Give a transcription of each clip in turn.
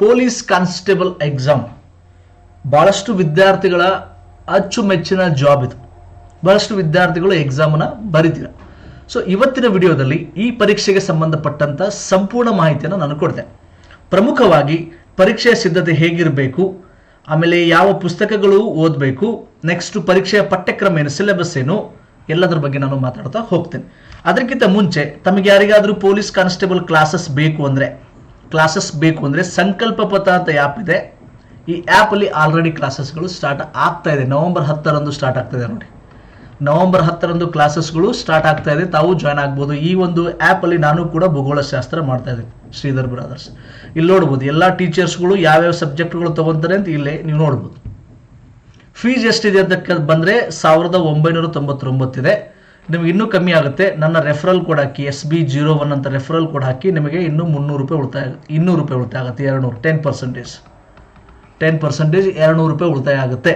Police constable exam. ಭಾಳಷ್ಟು ವಿದ್ಯಾರ್ಥಿಗಳ ಅಚ್ಚುಮೆಚ್ಚಿನ ಜಾಬ್ ಇದು. ಬಹಳಷ್ಟು ವಿದ್ಯಾರ್ಥಿಗಳು ಎಕ್ಸಾಮನ್ನು ಬರೀತೀರ. ಸೊ, ಇವತ್ತಿನ ವಿಡಿಯೋದಲ್ಲಿ ಈ ಪರೀಕ್ಷೆಗೆ ಸಂಬಂಧಪಟ್ಟಂತ ಸಂಪೂರ್ಣ ಮಾಹಿತಿಯನ್ನು ನಾನು ಕೊಡ್ತೇನೆ ಪ್ರಮುಖವಾಗಿ ಪರೀಕ್ಷೆಯ ಸಿದ್ಧತೆ ಹೇಗಿರಬೇಕು, ಆಮೇಲೆ ಯಾವ ಪುಸ್ತಕಗಳು ಓದಬೇಕು, ನೆಕ್ಸ್ಟ್ ಪರೀಕ್ಷೆಯ ಪಠ್ಯಕ್ರಮ ಏನು, ಸಿಲೆಬಸ್ ಏನು, ಎಲ್ಲದರ ಬಗ್ಗೆ ನಾನು ಮಾತಾಡ್ತಾ ಹೋಗ್ತೇನೆ. ಅದಕ್ಕಿಂತ ಮುಂಚೆ ತಮಗೆ ಯಾರಿಗಾದರೂ ಪೊಲೀಸ್ ಕಾನ್ಸ್ಟೇಬಲ್ ಕ್ಲಾಸಸ್ ಬೇಕು ಅಂದರೆ ಕ್ಲಾಸಸ್ ಬೇಕು ಅಂದರೆ ಸಂಕಲ್ಪ ಪಥ ಅಂತ ಆ್ಯಪ್ ಇದೆ. ಈ ಆ್ಯಪಲ್ಲಿ ಆಲ್ರೆಡಿ ಕ್ಲಾಸಸ್ಗಳು ಸ್ಟಾರ್ಟ್ ಆಗ್ತಾ ಇದೆ. ನವಂಬರ್ ಹತ್ತರಂದು ಸ್ಟಾರ್ಟ್ ಆಗ್ತಾ ಇದೆ ನೋಡಿ. ನವೆಂಬರ್ ಹತ್ತರಂದು ಕ್ಲಾಸಸ್ಗಳು ಸ್ಟಾರ್ಟ್ ಆಗ್ತಾ ಇದೆ. ತಾವು ಜಾಯ್ನ್ ಆಗ್ಬೋದು. ಈ ಒಂದು ಆ್ಯಪಲ್ಲಿ ನಾನು ಕೂಡ ಭೂಗೋಳಶಾಸ್ತ್ರ ಮಾಡ್ತಾ ಇದ್ದೀನಿ, ಶ್ರೀಧರ್ ಬ್ರದರ್ಸ್ ಇಲ್ಲಿ ನೋಡ್ಬೋದು, ಎಲ್ಲ ಟೀಚರ್ಸ್ಗಳು ಯಾವ್ಯಾವ ಸಬ್ಜೆಕ್ಟ್ಗಳು ತೊಗೊತಾರೆ ಅಂತ ಇಲ್ಲೇ ನೀವು ನೋಡ್ಬೋದು. ಫೀಸ್ ಎಷ್ಟಿದೆ ಅಂತ ಬಂದರೆ ಸಾವಿರದ ಒಂಬೈನೂರ ತೊಂಬತ್ತೊಂಬತ್ತಿದೆ ನಿಮಗೆ ಇನ್ನೂ ಕಮ್ಮಿ ಆಗುತ್ತೆ. ನನ್ನ ರೆಫರಲ್ ಕೋಡ್ ಹಾಕಿ ಎಸ್ ಬಿ ಜೀರೋ ಒನ್ ಅಂತ ರೆಫರಲ್ ಕೋಡ್ ಹಾಕಿ ನಿಮಗೆ ಇನ್ನೂ ಮುನ್ನೂರು ರೂಪಾಯಿ ಉಳಿತಾಯ ಇನ್ನೂರು ರೂಪಾಯಿ ಉಳಿತಾಯ ಆಗುತ್ತೆ ಎರಡು ನೂರು ಟೆನ್ ಪರ್ಸೆಂಟೇಜ್ ಟೆನ್ ಪರ್ಸೆಂಟೇಜ್ ಎರಡು ನೂರು ರೂಪಾಯಿ ಉಳಿತಾಯ ಆಗುತ್ತೆ.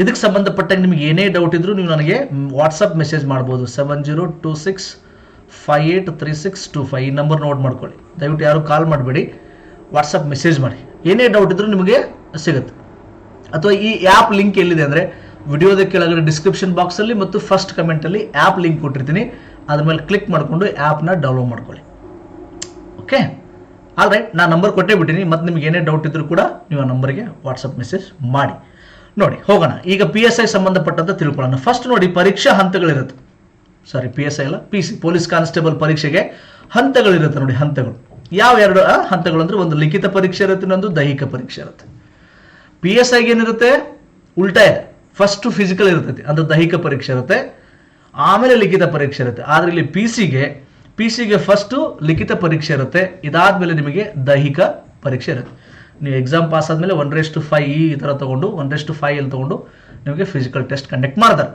ಇದಕ್ಕೆ ಸಂಬಂಧಪಟ್ಟಂಗೆ ನಿಮಗೆ ಏನೇ ಡೌಟ್ ಇದ್ರೂ ನೀವು ನನಗೆ ವಾಟ್ಸಪ್ ಮೆಸೇಜ್ ಮಾಡ್ಬೋದು. Seven zero two six five eight three six two five ಈ ನಂಬರ್ ನೋಟ್ ಮಾಡ್ಕೊಳ್ಳಿ. ದಯವಿಟ್ಟು ಯಾರು ಕಾಲ್ ಮಾಡಬೇಡಿ. ವಾಟ್ಸಪ್ ಮೆಸೇಜ್ ಮಾಡಿ. ಏನೇ ಡೌಟ್ ಇದ್ರೂ ನಿಮಗೆ ಸಿಗುತ್ತೆ. ಅಥವಾ ಈ ಆ್ಯಪ್ ಲಿಂಕ್ ಎಲ್ಲಿದೆ ಅಂದರೆ ವಿಡಿಯೋದ ಕೆಳಗಡೆ ಡಿಸ್ಕ್ರಿಪ್ಷನ್ ಬಾಕ್ಸಲ್ಲಿ ಮತ್ತು ಫಸ್ಟ್ ಕಮೆಂಟಲ್ಲಿ ಆ್ಯಪ್ ಲಿಂಕ್ ಕೊಟ್ಟಿರ್ತೀನಿ. ಅದ್ರ ಮೇಲೆ ಕ್ಲಿಕ್ ಮಾಡಿಕೊಂಡು ಆ್ಯಪ್ನ ಡೌನ್ಲೋಡ್ ಮಾಡ್ಕೊಳ್ಳಿ. ಓಕೆ ಆಲ್ ರೈಟ್ ನಾನು ನಂಬರ್ ಕೊಟ್ಟೇ ಬಿಟ್ಟಿನಿ. ಮತ್ತು ನಿಮ್ಗೆ ಏನೇ ಡೌಟ್ ಇದ್ದರೂ ಕೂಡ ನೀವು ಆ ನಂಬರ್ಗೆ ವಾಟ್ಸಪ್ ಮೆಸೇಜ್ ಮಾಡಿ. ನೋಡಿ, ಹೋಗೋಣ. ಈಗ ಪಿ ಎಸ್ ಐ ಸಂಬಂಧಪಟ್ಟಂತ ತಿಳ್ಕೊಳ್ಳೋಣ. ಫಸ್ಟ್ ನೋಡಿ, ಪರೀಕ್ಷಾ ಹಂತಗಳಿರುತ್ತೆ. ಸಾರಿ ಪಿ ಎಸ್ ಐ ಅಲ್ಲ ಪಿ ಸಿ ಪೊಲೀಸ್ ಕಾನ್ಸ್ಟೇಬಲ್ ಪರೀಕ್ಷೆಗೆ ಹಂತಗಳಿರುತ್ತೆ ನೋಡಿ, ಹಂತಗಳು. ಯಾವ ಎರಡು ಹಂತಗಳು ಅಂದ್ರೆ ಒಂದು ಲಿಖಿತ ಪರೀಕ್ಷೆ ಇರುತ್ತೆ, ಇನ್ನೊಂದು ದೈಹಿಕ ಪರೀಕ್ಷೆ ಇರುತ್ತೆ. ಪಿ ಎಸ್ ಐಗೆ ಏನಿರುತ್ತೆ? ಉಲ್ಟಾ ಇದೆ. ಫಸ್ಟ್ ಫಿಸಿಕಲ್ ಇರ್ತೈತಿ ಅಂದ್ರೆ ದೈಹಿಕ ಪರೀಕ್ಷೆ ಇರುತ್ತೆ. ಆಮೇಲೆ ಲಿಖಿತ ಪರೀಕ್ಷೆ ಇರುತ್ತೆ. ಆದ್ರೆ ಇಲ್ಲಿ ಪಿ ಸಿಗೆ ಪಿ ಸಿಗೆ ಫಸ್ಟು ಲಿಖಿತ ಪರೀಕ್ಷೆ ಇರುತ್ತೆ. ಇದಾದ್ಮೇಲೆ ನಿಮಗೆ ದೈಹಿಕ ಪರೀಕ್ಷೆ ಇರುತ್ತೆ. ನೀವು ಎಕ್ಸಾಮ್ ಪಾಸ್ ಆದಮೇಲೆ ಒನ್ ರೆಸ್ಟ್ ಫೈ ಈ ಥರ ತಗೊಂಡು ಒನ್ ರೆಸ್ಟ್ ಫೈ ಅಲ್ಲಿ ತಗೊಂಡು ನಿಮಗೆ ಫಿಸಿಕಲ್ ಟೆಸ್ಟ್ ಕಂಡಕ್ಟ್ ಮಾಡ್ತಾರೆ.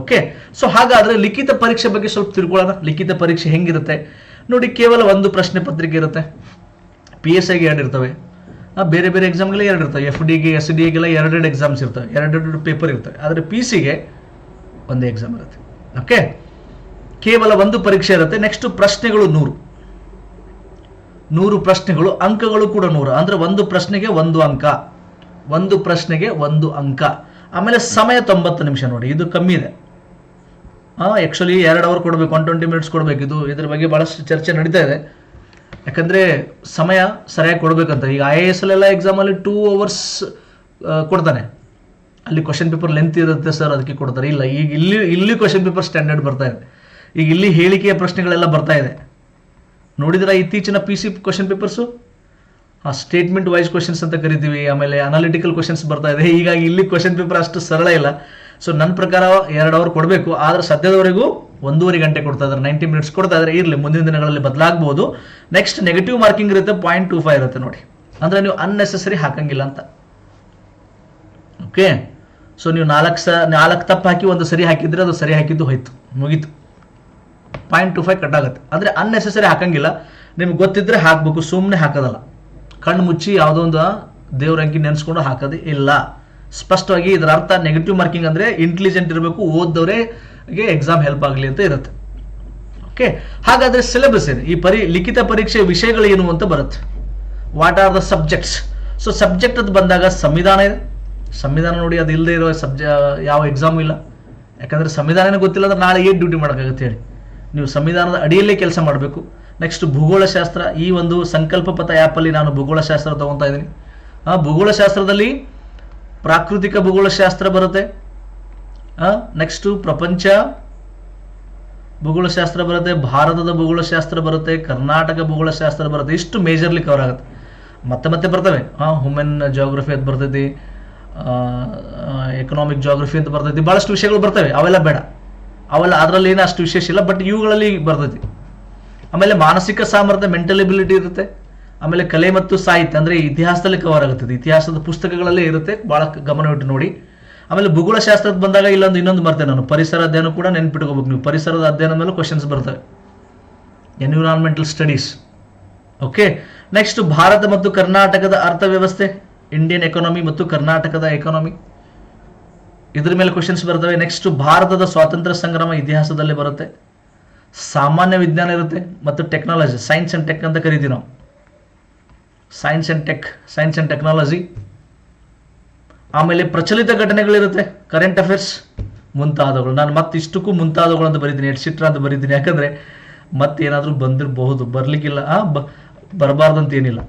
ಓಕೆ ಸೊ ಹಾಗಾದ್ರೆ ಲಿಖಿತ ಪರೀಕ್ಷೆ ಬಗ್ಗೆ ಸ್ವಲ್ಪ ತಿಳ್ಕೊಳ್ಳೋಣ. ಲಿಖಿತ ಪರೀಕ್ಷೆ ಹೆಂಗಿರುತ್ತೆ? ನೋಡಿ, ಕೇವಲ ಒಂದು ಪ್ರಶ್ನೆ ಪತ್ರಿಕೆ ಇರುತ್ತೆ. ಪಿ ಎಸ್ ಐಗೆ ಎರಡು ಇರ್ತವೆ ಬೇರೆ ಬೇರೆ ಎಕ್ಸಾಮ್ಗೆಲ್ಲ ಎರಡು ಇರ್ತವೆ. ಎಫ್ ಡಿಗೆ ಎಸ್ ಡಿಗೆಲ್ಲ ಎರಡೆರಡು ಎಕ್ಸಾಮ್ಸ್ ಇರ್ತವೆ. ಎರಡೆರಡು ಪೇಪರ್ ಇರ್ತವೆ. ಆದರೆ ಪಿ ಸಿಗೆ ಒಂದೇ ಎಕ್ಸಾಮ್ ಇರುತ್ತೆ. ಓಕೆ ಕೇವಲ ಒಂದು ಪರೀಕ್ಷೆ ಇರುತ್ತೆ. ನೆಕ್ಸ್ಟ್ ಪ್ರಶ್ನೆಗಳು ನೂರು. ನೂರು ಪ್ರಶ್ನೆಗಳು, ಅಂಕಗಳು ಕೂಡ ನೂರು. ಅಂದ್ರೆ ಒಂದು ಪ್ರಶ್ನೆಗೆ ಒಂದು ಅಂಕ. ಒಂದು ಪ್ರಶ್ನೆಗೆ ಒಂದು ಅಂಕ. ಆಮೇಲೆ ಸಮಯ ತೊಂಬತ್ತು ನಿಮಿಷ ನೋಡಿ. ಇದು ಕಮ್ಮಿ ಇದೆ. ಆ್ಯಕ್ಚುಲಿ ಎರಡು ಅವರ್ ಕೊಡಬೇಕು ಒನ್ ಟ್ವೆಂಟಿ ಮಿನಿಟ್ಸ್ ಕೊಡಬೇಕು ಇದು ಇದ್ರ ಬಗ್ಗೆ ಭಾಳಷ್ಟು ಚರ್ಚೆ ನಡೀತಾ ಇದೆ. ಯಾಕಂದರೆ ಸಮಯ ಸರಿಯಾಗಿ ಕೊಡಬೇಕಂತ. ಈಗ ಐ ಎ ಎಸ್ ಅಲ್ಲೆಲ್ಲ ಎಕ್ಸಾಮಲ್ಲಿ ಟೂ ಅವರ್ಸ್ ಕೊಡ್ತಾನೆ. ಅಲ್ಲಿ ಕ್ವಶನ್ ಪೇಪರ್ ಲೆಂತ್ ಇರುತ್ತೆ ಸರ್ ಅದಕ್ಕೆ ಕೊಡ್ತಾರೆ. ಇಲ್ಲ, ಈಗ ಇಲ್ಲಿ ಇಲ್ಲಿ ಕ್ವಶನ್ ಪೇಪರ್ ಸ್ಟ್ಯಾಂಡರ್ಡ್ ಬರ್ತಾ ಇದೆ. ಈಗ ಇಲ್ಲಿ ಹೇಳಿಕೆಯ ಪ್ರಶ್ನೆಗಳೆಲ್ಲ ಬರ್ತಾ ಇದೆ. ನೋಡಿದ್ರೆ ಇತ್ತೀಚಿನ ಪಿ ಸಿ ಕ್ವಶನ್ ಪೇಪರ್ಸು ಆ ಸ್ಟೇಟ್ಮೆಂಟ್ ವೈಸ್ ಕ್ವಶನ್ಸ್ ಅಂತ ಕರಿತೀವಿ. ಆಮೇಲೆ ಅನಾಲಿಟಿಕಲ್ ಕ್ವಶನ್ಸ್ ಬರ್ತಾ ಇದೆ. ಹೀಗಾಗಿ ಇಲ್ಲಿ ಕ್ವಶನ್ ಪೇಪರ್ ಅಷ್ಟು ಸರಳ ಇಲ್ಲ. ಸೊ ನನ್ನ ಪ್ರಕಾರ ಎರಡು ಅವರ್ ಕೊಡಬೇಕು. ಆದರೆ ಸದ್ಯದವರೆಗೂ ಒಂದೂವರೆ ಗಂಟೆ ಕೊಡ್ತಾ ಇದ್ದಾರೆ ನೈಂಟಿ ಮಿನಿಟ್ಸ್ ಕೊಡ್ತಾ ಇದ್ರೆ ಇರಲಿ, ಮುಂದಿನ ದಿನಗಳಲ್ಲಿ ಬದಲಾಗಬಹುದು ನೆಕ್ಸ್ಟ್ ನೆಗೆಟಿವ್ ಮಾರ್ಕಿಂಗ್ ಇರುತ್ತೆ ಪಾಯಿಂಟ್ ಟೂ ಫೈವ್ ಇರುತ್ತೆ ನೋಡಿ. ಅಂದರೆ ನೀವು ಅನ್ನೆಸೆಸರಿ ಹಾಕಂಗಿಲ್ಲ ಅಂತ. ಓಕೆ ಸೊ ನೀವು ನಾಲ್ಕು ಸ, ನಾಲ್ಕು ತಪ್ಪು ಹಾಕಿ ಒಂದು ಸರಿ ಹಾಕಿದ್ರೆ ಅದು ಸರಿ ಹಾಕಿದ್ದು ಹೋಯ್ತು, ಮುಗೀತು. ಪಾಯಿಂಟ್ ಟು ಫೈವ್ ಕಟ್ ಆಗುತ್ತೆ ಅಂದರೆ ಅನ್ನೆಸೆಸರಿ ಹಾಕಂಗಿಲ್ಲ. ನಿಮ್ಗೆ ಗೊತ್ತಿದ್ರೆ ಹಾಕಬೇಕು ಸುಮ್ಮನೆ ಹಾಕೋದಲ್ಲ. ಕಣ್ಣು ಮುಚ್ಚಿ ಯಾವುದೋ ಒಂದು ದೇವ್ರ ಅಂಕಿ ನೆನೆಸ್ಕೊಂಡು ಹಾಕೋದೇ ಇಲ್ಲ. ಸ್ಪಷ್ಟವಾಗಿ ಇದರ ಅರ್ಥ ನೆಗೆಟಿವ್ ಮಾರ್ಕಿಂಗ್ ಅಂದರೆ ಇಂಟೆಲಿಜೆಂಟ್ ಇರಬೇಕು ಓದ್ದವರಿಗೆ ಎಕ್ಸಾಮ್ ಹೆಲ್ಪ್ ಆಗಲಿ ಅಂತ ಇರುತ್ತೆ. ಓಕೆ ಹಾಗಾದ್ರೆ ಸಿಲೆಬಸ್ ಏನು? ಈ ಪರಿ, ಲಿಖಿತ ಪರೀಕ್ಷೆ ವಿಷಯಗಳು ಏನು ಅಂತ ಬರುತ್ತೆ. What are the subjects so subject ಅದು ಬಂದಾಗ ಸಂವಿಧಾನ ಇದೆ. ಸಂವಿಧಾನ ನೋಡಿ ಅದು ಇಲ್ಲದೆ ಇರೋ ಸಬ್ಜ ಯಾವ ಎಕ್ಸಾಮ್ ಇಲ್ಲ. ಯಾಕಂದ್ರೆ ಸಂವಿಧಾನನೇ ಗೊತ್ತಿಲ್ಲ ಅಂದ್ರೆ ನಾಳೆ ಏನು ಡ್ಯೂಟಿ ಮಾಡೋಕ್ಕಾಗುತ್ತೆ ಹೇಳಿ. ನೀವು ಸಂವಿಧಾನದ ಅಡಿಯಲ್ಲೇ ಕೆಲಸ ಮಾಡಬೇಕು. ನೆಕ್ಸ್ಟ್ ಭೂಗೋಳಶಾಸ್ತ್ರ, ಈ ಒಂದು ಸಂಕಲ್ಪ ಪಥ ಆ್ಯಪಲ್ಲಿ ನಾನು ಭೂಗೋಳಶಾಸ್ತ್ರ ತಗೊತಾ ಇದ್ದೀನಿ. ಆ ಭೂಗೋಳಶಾಸ್ತ್ರದಲ್ಲಿ ಪ್ರಾಕೃತಿಕ ಭೂಗೋಳಶಾಸ್ತ್ರ ಬರುತ್ತೆ. ನೆಕ್ಸ್ಟು ಪ್ರಪಂಚ, ಭೂಗೋಳಶಾಸ್ತ್ರ ಬರುತ್ತೆ, ಭಾರತದ ಭೂಗೋಳಶಾಸ್ತ್ರ ಬರುತ್ತೆ, ಕರ್ನಾಟಕ ಭೂಗೋಳಶಾಸ್ತ್ರ ಬರುತ್ತೆ, ಇಷ್ಟು ಮೇಜರ್ಲಿ ಕವರ್ ಆಗುತ್ತೆ. ಮತ್ತೆ ಮತ್ತೆ ಬರ್ತವೆ. ಹ್ಯೂಮನ್ ಜಾಗ್ರಫಿ ಅಂತ ಬರ್ತೈತಿ ಎಕನಾಮಿಕ್ ಜಾಗ್ರಫಿ ಅಂತ ಬರ್ತೈತಿ ಭಾಳಷ್ಟು ವಿಷಯಗಳು ಬರ್ತವೆ. ಅವೆಲ್ಲ ಬೇಡ. ಅವೆಲ್ಲ ಅದರಲ್ಲಿ ಏನು ಅಷ್ಟು ವಿಶೇಷ ಇಲ್ಲ ಬಟ್ ಇವುಗಳಲ್ಲಿ ಬರ್ತೈತಿ. ಆಮೇಲೆ ಮಾನಸಿಕ ಸಾಮರ್ಥ್ಯ ಮೆಂಟಲ್ ಎಬಿಲಿಟಿ ಇರುತ್ತೆ. ಆಮೇಲೆ ಕಲೆ ಮತ್ತು ಸಾಹಿತ್ಯ, ಅಂದರೆ ಇತಿಹಾಸದಲ್ಲಿ ಕವರ್ ಆಗುತ್ತದೆ. ಇತಿಹಾಸದ ಪುಸ್ತಕಗಳಲ್ಲೇ ಇರುತ್ತೆ. ಭಾಳ ಗಮನವಿಟ್ಟು ನೋಡಿ. ಆಮೇಲೆ ಭೂಗೋಳಶಾಸ್ತ್ರದ ಬಂದಾಗ ಇಲ್ಲೊಂದು ಇನ್ನೊಂದು ಬರ್ತೇನೆ ನಾನು. ಪರಿಸರ ಅಧ್ಯಯನ ಕೂಡ ನೆನ್ಪಿಟ್ಕೋಬೇಕು ನೀವು. ಪರಿಸರದ ಅಧ್ಯಯನ ಮೇಲೆ ಕ್ವಶನ್ಸ್ ಬರ್ತವೆ. ಎನ್ವಿರಾನ್ಮೆಂಟಲ್ ಸ್ಟಡೀಸ್ ಓಕೆ ನೆಕ್ಸ್ಟ್ ಭಾರತ ಮತ್ತು ಕರ್ನಾಟಕದ ಅರ್ಥವ್ಯವಸ್ಥೆ ಇಂಡಿಯನ್ ಎಕಾನಮಿ ಮತ್ತು ಕರ್ನಾಟಕದ ಎಕಾನಮಿ ಇದ್ರ ಮೇಲೆ ಕ್ವಶನ್ಸ್ ಬರ್ತವೆ. ನೆಕ್ಸ್ಟ್ ಭಾರತದ ಸ್ವಾತಂತ್ರ್ಯ ಸಂಗ್ರಾಮ ಇತಿಹಾಸದಲ್ಲಿ ಬರುತ್ತೆ. ಸಾಮಾನ್ಯ ವಿಜ್ಞಾನ ಇರುತ್ತೆ ಮತ್ತು ಟೆಕ್ನಾಲಜಿ ಸೈನ್ಸ್ ಆ್ಯಂಡ್ ಟೆಕ್ ಅಂತ ಕರಿತೀವಿ ನಾವು. Science and tech science and technology ಆಮೇಲೆ ಪ್ರಚಲಿತ ಘಟನೆಗಳಿರುತ್ತೆ ಕರೆಂಟ್ ಅಫೇರ್ಸ್ ಮುಂತಾದವುಗಳು. ನಾನು ಮತ್ತೆ ಇಷ್ಟಕ್ಕೂ ಮುಂತಾದವುಗಳು ಅಂತ ಬರೀತೀನಿ. ಎಡ್ಸಿಟ್ರ ಅಂತ ಬರೀತೀನಿ. ಯಾಕಂದರೆ ಮತ್ತೇನಾದರೂ ಬಂದಿರಬಹುದು. ಬರಲಿಕ್ಕಿಲ್ಲ. ಬ ಬರಬಾರ್ದು ಅಂತ ಏನಿಲ್ಲ.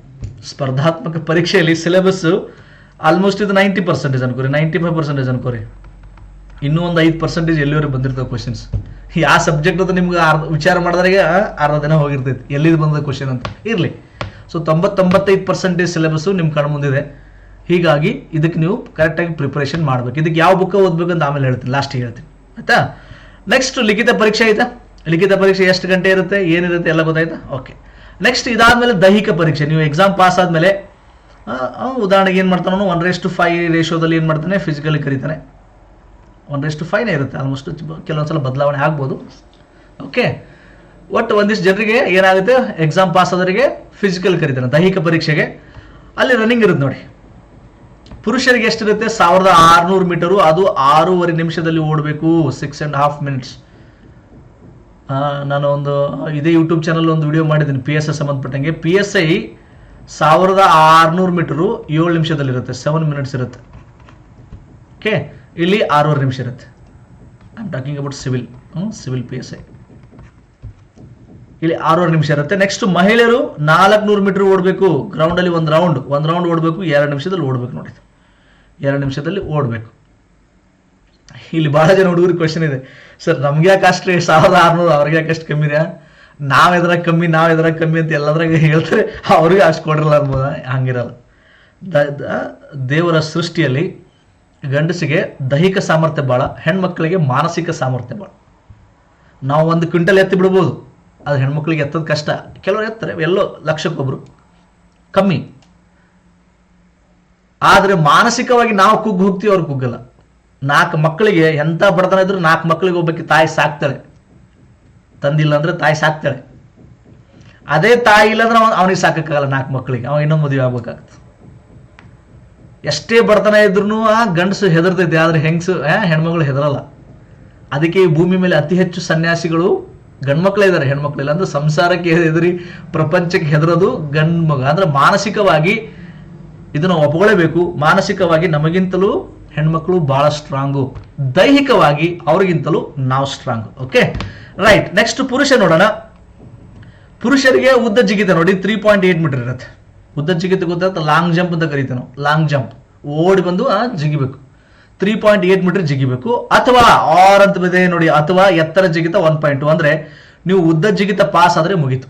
ಸ್ಪರ್ಧಾತ್ಮಕ ಪರೀಕ್ಷೆಯಲ್ಲಿ ಸಿಲೆಬಸ್ಸು ಆಲ್ಮೋಸ್ಟ್ ಇದು ನೈಂಟಿ ಪರ್ಸೆಂಟೇಜ್ ಅನ್ಕೋರಿ. ನೈಂಟಿ ಫೈವ್ ಪರ್ಸೆಂಟೇಜ್ ಅನ್ಕೋರಿ. ಇನ್ನೂ ಒಂದು ಐದು ಪರ್ಸೆಂಟೇಜ್ ಎಲ್ಲಿವರೆಗೆ ಬಂದಿರ್ತವೆ ಕ್ವಶನ್ಸ್ ಯಾವ ಸಬ್ಜೆಕ್ಟ್ ಅಂತ ನಿಮ್ಗೆ ಅರ್ಧ, ವಿಚಾರ ಮಾಡಿದ್ರೆ ಅರ್ಧ ದಿನ ಹೋಗಿರ್ತೈತಿ. ಎಲ್ಲಿದು ಬಂದ ಕ್ವಶನ್ ಅಂತ. ಇರಲಿ. ಸೊ ತೊಂಬತ್ತೊಂಬತ್ತೈದು ಪರ್ಸೆಂಟೇಜ್ ಸಿಲೆಬಸ್ಸು ನಿಮ್ಮ ಕಣ್ಣು ಮುಂದಿದೆ ಹೀಗಾಗಿ ಇದಕ್ಕೆ ನೀವು ಕರೆಕ್ಟಾಗಿ ಪ್ರಿಪರೇಷನ್ ಮಾಡ್ಬೇಕು. ಇದಕ್ಕೆ ಯಾವ ಬುಕ್ ಓದ್ಬೇಕು ಅಂತ ಆಮೇಲೆ ಹೇಳ್ತೀನಿ ಲಾಸ್ಟ್ ಹೇಳ್ತೀನಿ. ಆಯ್ತಾ? ನೆಕ್ಸ್ಟ್ ಲಿಖಿತ ಪರೀಕ್ಷೆ ಆಯ್ತಾ ಲಿಖಿತ ಪರೀಕ್ಷೆ ಎಷ್ಟು ಗಂಟೆ ಇರುತ್ತೆ, ಏನಿರುತ್ತೆ ಎಲ್ಲ ಗೊತ್ತಾಯ್ತಾ? ಓಕೆ ನೆಕ್ಸ್ಟ್ ಇದಾದ್ಮೇಲೆ ದೈಹಿಕ ಪರೀಕ್ಷೆ. ನೀವು ಎಕ್ಸಾಮ್ ಪಾಸ್ ಆದಮೇಲೆ ಉದಾಹರಣೆಗೆ ಏನು ಮಾಡ್ತಾನೋ ಒನ್ ರೇಸ್ ಟು ಫೈವ್ ರೇಷೋದಲ್ಲಿ ಏನು ಮಾಡ್ತಾನೆ? ಫಿಸಿಕಲಿ ಕರೀತಾನೆ. ಒನ್ ರೇಸ್ ಟು ಇರುತ್ತೆ ಆಲ್ಮೋಸ್ಟ್ ಕೆಲವೊಂದ್ಸಲ ಬದಲಾವಣೆ ಆಗ್ಬೋದು. ಓಕೆ ಒಟ್ಟು ಒಂದಿಷ್ಟು ಜನರಿಗೆ ಏನಾಗುತ್ತೆ? ಎಕ್ಸಾಮ್ ಪಾಸ್ ಆದವರಿಗೆ ಫಿಸಿಕಲ್ ಕರೀತಾನೆ, ದೈಹಿಕ ಪರೀಕ್ಷೆಗೆ. ಅಲ್ಲಿ ರನ್ನಿಂಗ್ ಇರುತ್ತೆ ನೋಡಿ. ಪುರುಷರಿಗೆ ಎಷ್ಟಿರುತ್ತೆ? ಸಾವಿರದ ಆರುನೂರು ಮೀಟರು. ಅದು ಆರೂವರೆ ನಿಮಿಷದಲ್ಲಿ ಓಡಬೇಕು. ಸಿಕ್ಸ್ ಆ್ಯಂಡ್ ಹಾಫ್ ಮಿನಿಟ್ಸ್ ನಾನು ಒಂದು, ಇದೇ ಯೂಟ್ಯೂಬ್ ಚಾನಲ್ ಒಂದು ವಿಡಿಯೋ ಮಾಡಿದ್ದೀನಿ ಪಿ ಎಸ್ ಐ ಸಂಬಂಧಪಟ್ಟಂಗೆ. ಪಿ ಎಸ್ ಐ ಸಾವಿರದ ಆರುನೂರು ಮೀಟರು ಏಳು ನಿಮಿಷದಲ್ಲಿರುತ್ತೆ ಸೆವೆನ್ ಮಿನಿಟ್ಸ್ ಇರುತ್ತೆ. ಓಕೆ ಇಲ್ಲಿ ಆರೂವರೆ ನಿಮಿಷ ಇರುತ್ತೆ. I am talking about civil civil P S I ಇಲ್ಲಿ ಆರೂವರೆ ನಿಮಿಷ ಇರುತ್ತೆ. ನೆಕ್ಸ್ಟ್ ಮಹಿಳೆಯರು ನಾಲ್ಕುನೂರು ಮೀಟರ್ ಓಡಬೇಕು. ಗ್ರೌಂಡಲ್ಲಿ ಒಂದು ರೌಂಡ್ ಒಂದು ರೌಂಡ್ ಓಡಬೇಕು. ಎರಡು ನಿಮಿಷದಲ್ಲಿ ಓಡಬೇಕು ನೋಡಿ. ಎರಡು ನಿಮಿಷದಲ್ಲಿ ಓಡಬೇಕು. ಇಲ್ಲಿ ಭಾಳ ಜನ ಹುಡುಗರು ಕ್ವಶನ್ ಇದೆ. ಸರ್ ನಮ್ಗೆ ಯಾಕೆ ಅಷ್ಟು ಸಾವಿರದ ಆರುನೂರು, ಅವ್ರಿಗೆ ಯಾಕೆ ಅಷ್ಟು ಕಮ್ಮಿ ಇದೆ ನಾವು ಎದ್ರಾಗ ಕಮ್ಮಿ, ನಾವು ಎದ್ರಾಗ ಕಮ್ಮಿ ಅಂತ ಎಲ್ಲದ್ರಾಗ ಹೇಳ್ತಾರೆ. ಅವ್ರಿಗೆ ಅಷ್ಟು ಕೊಡಿರಲ್ಲ ಅನ್ಬೋದ? ಹಂಗಿರಲ್ಲ. ದ- ದೇವರ ಸೃಷ್ಟಿಯಲ್ಲಿ ಗಂಡಸಿಗೆ ದೈಹಿಕ ಸಾಮರ್ಥ್ಯ ಭಾಳ ಹೆಣ್ಮಕ್ಳಿಗೆ ಮಾನಸಿಕ ಸಾಮರ್ಥ್ಯ ಭಾಳ ನಾವು ಒಂದು ಕ್ವಿಂಟಲ್ ಎತ್ತಿ ಬಿಡ್ಬೋದು. ಅದು ಹೆಣ್ಮಕ್ಳಿಗೆ ಎತ್ತದ ಕಷ್ಟ. ಕೆಲವರು ಎತ್ತಾರೆ. ಎಲ್ಲೋ ಲಕ್ಷಕ್ಕೊಬ್ರು. ಕಮ್ಮಿ. ಆದರೆ ಮಾನಸಿಕವಾಗಿ ನಾವು ಕುಗ್ಗು ಹೋಗ್ತೀವಿ, ಅವ್ರು ಕುಗ್ಗಲ್ಲ. ನಾಲ್ಕು ಮಕ್ಕಳಿಗೆ ಎಂಥ ಬಡತನ ಇದ್ರು ನಾಲ್ಕು ಮಕ್ಕಳಿಗೆ ಒಬ್ಬಕ್ಕೆ ತಾಯಿ ಸಾಕ್ತಾಳೆ ತಂದಿಲ್ಲ ಅಂದ್ರೆ ತಾಯಿ ಸಾಕ್ತಾಳೆ ಅದೇ ತಾಯಿ ಇಲ್ಲ ಅಂದ್ರೆ ಅವನಿಗೆ ಸಾಕಕ್ಕಾಗಲ್ಲ ನಾಲ್ಕು ಮಕ್ಕಳಿಗೆ. ಅವ ಇನ್ನೊಂದು ಮದುವೆ ಆಗ್ಬೇಕಾಗ್ತದೆ ಎಷ್ಟೇ ಬಡತನ ಇದ್ರೂ ಆ, ಗಂಡಸು ಹೆದರ್ತೈತೆ, ಆದ್ರೆ ಹೆಂಗಸು ಹೆಣ್ಮಗಳು ಹೆದರಲ್ಲ. ಅದಕ್ಕೆ ಈ ಭೂಮಿ ಮೇಲೆ ಅತಿ ಹೆಚ್ಚು ಸನ್ಯಾಸಿಗಳು ಗಂಡ್ಮಕ್ಳೇ ಇದ್ದಾರೆ ಹೆಣ್ಮಕ್ಳಿಲ್ಲ ಅಂದ್ರೆ ಸಂಸಾರಕ್ಕೆ ಹೆದರಿ ಪ್ರಪಂಚಕ್ಕೆ ಹೆದರೋದು ಗಂಡ್ಮಗ. ಅಂದ್ರೆ ಮಾನಸಿಕವಾಗಿ ಇದನ್ನು ಒಪ್ಕೊಳ್ಳೇಬೇಕು ಮಾನಸಿಕವಾಗಿ ನಮಗಿಂತಲೂ ಹೆಣ್ಮಕ್ಳು ಬಹಳ ಸ್ಟ್ರಾಂಗು ದೈಹಿಕವಾಗಿ ಅವ್ರಿಗಿಂತಲೂ ನಾವು ಸ್ಟ್ರಾಂಗ್ ಓಕೆ ರೈಟ್ ನೆಕ್ಸ್ಟ್ ಪುರುಷ ನೋಡೋಣ. ಪುರುಷರಿಗೆ ಉದ್ದ ಜಿಗಿತ ನೋಡಿ ತ್ರೀ ಪಾಯಿಂಟ್ ಏಟ್ ಮೀಟರ್ ಇರುತ್ತೆ. ಉದ್ದ ಜಿಗಿತ ಗೊತ್ತಾಗುತ್ತೆ ಲಾಂಗ್ ಜಂಪ್ ಅಂತ ಕರಿತೀವಿ ನಾವು ಲಾಂಗ್ ಜಂಪ್ ಓಡಿ ಬಂದು ಜಿಗಿಬೇಕು. ತ್ರೀ ಪಾಯಿಂಟ್ ಏಟ್ ಮೀಟರ್ ಜಿಗಿಬೇಕು. ಅಥವಾ ಆರ್ ಅಂತ ಬಿದೆ ನೋಡಿ, ಅಥವಾ ಎತ್ತರ ಜಿಗಿತ ಒನ್ ಪಾಯಿಂಟ್ ಟು ಅಂದ್ರೆ ನೀವು ಉದ್ದ ಜಿಗಿತ ಪಾಸ್ ಆದ್ರೆ ಮುಗೀತು.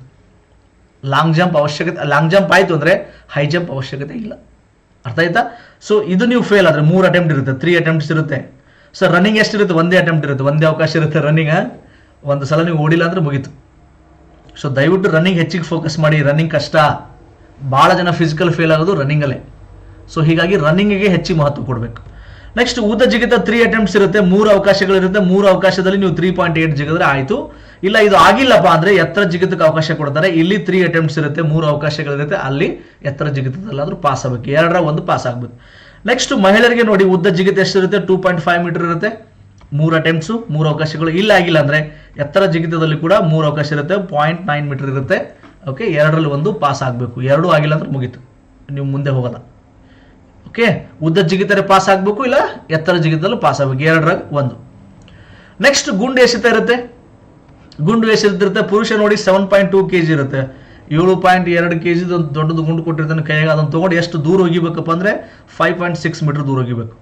ಲಾಂಗ್ ಜಂಪ್ ಅವಶ್ಯಕತೆ ಲಾಂಗ್ ಜಂಪ್ ಆಯ್ತು ಅಂದ್ರೆ ಹೈ ಜಂಪ್ ಅವಶ್ಯಕತೆ ಇಲ್ಲ. ಅರ್ಥ ಆಯ್ತಾ? ಸೊ ಇದು ನೀವು ಫೇಲ್ ಆದ್ರೆ ಮೂರು ಅಟೆಂಪ್ಟ್ ಇರುತ್ತೆ ತ್ರೀ ಅಟೆಂಪ್ಟ್ಸ್ ಇರುತ್ತೆ. ಸೊ ರನ್ನಿಂಗ್ ಎಷ್ಟಿರುತ್ತೆ? ಒಂದೇ ಅಟೆಂಪ್ಟ್ ಇರುತ್ತೆ, ಒಂದೇ ಅವಕಾಶ ಇರುತ್ತೆ ರನ್ನಿಂಗ್ ಒಂದು ಸಲ ನೀವು ಓಡಿಲ್ಲ ಅಂದ್ರೆ ಮುಗೀತು. ಸೊ ದಯವಿಟ್ಟು ರನ್ನಿಂಗ್ ಹೆಚ್ಚಿಗೆ ಫೋಕಸ್ ಮಾಡಿ ರನ್ನಿಂಗ್ ಕಷ್ಟ. ಭಾಳ ಜನ ಫಿಸಿಕಲ್ ಫೇಲ್ ಆಗೋದು ರನ್ನಿಂಗಲ್ಲೇ ಸೊ ಹೀಗಾಗಿ ರನ್ನಿಂಗಿಗೆ ಹೆಚ್ಚಿಗೆ ಮಹತ್ವ ಕೊಡಬೇಕು. ನೆಕ್ಸ್ಟ್ ಉದ್ದ ಜಿಗಿತ ತ್ರೀ ಅಟೆಂಪ್ಟ್ಸ್ ಇರುತ್ತೆ, ಮೂರು ಅವಕಾಶಗಳಿರುತ್ತೆ, ಮೂರು ಅವಕಾಶದಲ್ಲಿ ನೀವು ತ್ರೀ ಪಾಯಿಂಟ್ ಏಟ್ ಜಿಗಿದ್ರೆ ಆಯಿತು. ಇಲ್ಲ, ಇದು ಆಗಿಲ್ಲಪ್ಪ ಅಂದ್ರೆ ಎತ್ತರ ಜಿಗಿತಕ್ಕೆ ಅವಕಾಶ ಕೊಡ್ತಾರೆ. ಇಲ್ಲಿ ತ್ರೀ ಅಟೆಂಪ್ಟ್ಸ್ ಇರುತ್ತೆ, ಮೂರು ಅವಕಾಶಗಳಿರುತ್ತೆ, ಅಲ್ಲಿ ಎತ್ತರ ಜಿಗಿತದಲ್ಲಾದ್ರೂ ಪಾಸ್ ಆಗಬೇಕು. ಎರಡರ ಒಂದು ಪಾಸ್ ಆಗಬೇಕು. ನೆಕ್ಸ್ಟ್ ಮಹಿಳೆಯರಿಗೆ ನೋಡಿ ಉದ್ದ ಜಿಗಿತ ಎಷ್ಟಿರುತ್ತೆ? ಟೂ ಪಾಯಿಂಟ್ ಫೈವ್ ಮೀಟರ್ ಇರುತ್ತೆ. ಮೂರು ಅಟೆಂಪ್ಟ್ಸು ಮೂರು ಅವಕಾಶಗಳು. ಇಲ್ಲ, ಆಗಿಲ್ಲ ಅಂದ್ರೆ ಎತ್ತರ ಜಿಗಿತದಲ್ಲಿ ಕೂಡ ಮೂರು ಅವಕಾಶ ಇರುತ್ತೆ ಪಾಯಿಂಟ್ ನೈನ್ ಮೀಟರ್ ಇರುತ್ತೆ. ಓಕೆ ಎರಡರಲ್ಲಿ ಒಂದು ಪಾಸ್ ಆಗಬೇಕು. ಎರಡೂ ಆಗಿಲ್ಲ ಅಂದ್ರೆ ಮುಗೀತು. ನೀವು ಮುಂದೆ ಹೋಗಲ್ಲ ಓಕೆ ಉದ್ದ ಜಿಗಿತರೆ ಪಾಸ್ ಆಗಬೇಕು ಇಲ್ಲ, ಎತ್ತರ ಜಿಗಿತಲ್ಲೂ ಪಾಸ್ ಆಗಬೇಕು. ಎರಡರಾಗ ಒಂದು. ನೆಕ್ಸ್ಟ್ ಗುಂಡು ಎಸೆತ ಇರುತ್ತೆ. ಗುಂಡು ಎಸೆದಿರುತ್ತೆ, ಪುರುಷ ನೋಡಿ seven point two K G ಇರುತ್ತೆ. ಏಳು ಪಾಯಿಂಟ್ ಎರಡು ಕೆ ಜಿದು ಒಂದು ದೊಡ್ಡದು ಗುಂಡು ಕೊಟ್ಟಿರ್ತಾನೆ ಕೈಯಾಗ. ಅದನ್ನು ತೊಗೊಂಡು ಎಷ್ಟು ದೂರ ಹೋಗಿಬೇಕಪ್ಪ ಅಂದರೆ ಫೈವ್ ಪಾಯಿಂಟ್ ಸಿಕ್ಸ್ ಮೀಟರ್ ದೂರ ಹೋಗಿಬೇಕು.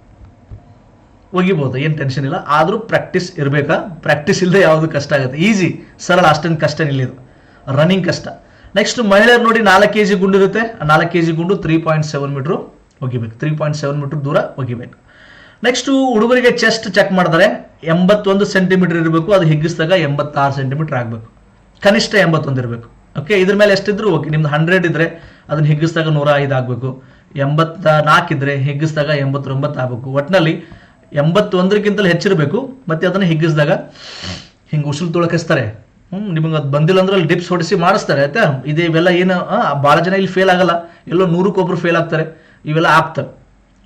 ಒಗಿಬೋದು ಏನು ಟೆನ್ಷನ್ ಇಲ್ಲ. ಆದರೂ ಪ್ರಾಕ್ಟೀಸ್ ಇರಬೇಕಾ? ಪ್ರಾಕ್ಟೀಸ್ ಇಲ್ಲದೆ ಯಾವುದು ಕಷ್ಟ ಆಗುತ್ತೆ. ಈಸಿ ಸರಳ ಅಷ್ಟೊಂದು ಕಷ್ಟ ಇಲ್ಲ ಇದು. ರನ್ನಿಂಗ್ ಕಷ್ಟ. ನೆಕ್ಸ್ಟ್ ಮಹಿಳೆಯರು ನೋಡಿ ನಾಲ್ಕು ಕೆ ಜಿ ಗುಂಡು ಇರುತ್ತೆ. ನಾಲ್ಕು ಕೆ ಜಿ ಗುಂಡು ತ್ರೀ ಪಾಯಿಂಟ್ ಸೆವೆನ್ ಮೀಟ್ರು ಒಗಿಬೇಕು. ತ್ರೀ ಪಾಯಿಂಟ್ ಸೆವೆನ್ ಮೀಟರ್ ದೂರ ಒಗಿಬೇಕು. ನೆಕ್ಸ್ಟು ಹುಡುಗರಿಗೆ ಚೆಸ್ಟ್ ಚೆಕ್ ಮಾಡ್ತಾರೆ. ಎಂಬತ್ತೊಂದು ಸೆಂಟಿಮೀಟರ್ ಇರಬೇಕು, ಅದು ಹಿಗ್ಗಿಸಿದಾಗ ಎಂಬತ್ತಾರು ಸೆಂಟಿಮೀಟರ್ ಆಗಬೇಕು. ಕನಿಷ್ಠ ಎಂಬತ್ತೊಂದು ಇರಬೇಕು. ಓಕೆ ಇದ್ರ ಮೇಲೆ ಎಷ್ಟಿದ್ರು ಓಕೆ, ನಿಮ್ದು ಹಂಡ್ರೆಡ್ ಇದ್ರೆ ಅದನ್ನ ಹಿಗ್ಗಿಸಿದಾಗ ನೂರ ಐದು ಆಗಬೇಕು. ಎಂಬತ್ತ ನಾಲ್ಕಿದ್ರೆ ಹಿಗ್ಗಿಸಿದಾಗ ಎಂಬತ್ತೊಂಬತ್ತು ಆಗಬೇಕು. ಒಟ್ಟಿನಲ್ಲಿ ಎಂಬತ್ತೊಂದಕ್ಕಿಂತಲೂ ಹೆಚ್ಚಿರಬೇಕು, ಮತ್ತೆ ಅದನ್ನು ಹಿಗ್ಗಿಸಿದಾಗ ಹಿಂಗೆ ಉಸಿರು ತೊಳಕಿಸ್ತಾರೆ. ಹ್ಞೂ ನಿಮಗೆ ಅದು ಬಂದಿಲ್ಲ ಅಂದ್ರೆ ಅಲ್ಲಿ ಡಿಪ್ಸ್ ಹೊಡಿಸಿ ಮಾಡಿಸ್ತಾರೆ, ಆಯ್ತಾ? ಇದೇ ಇವೆಲ್ಲ ಏನು ಭಾಳ ಜನ ಇಲ್ಲಿ ಫೇಲ್ ಆಗಲ್ಲ. ಎಲ್ಲೋ ನೂರಕ್ಕೊಬ್ರು ಫೇಲ್ ಆಗ್ತಾರೆ. ಇವೆಲ್ಲ ಆಗ್ತವೆ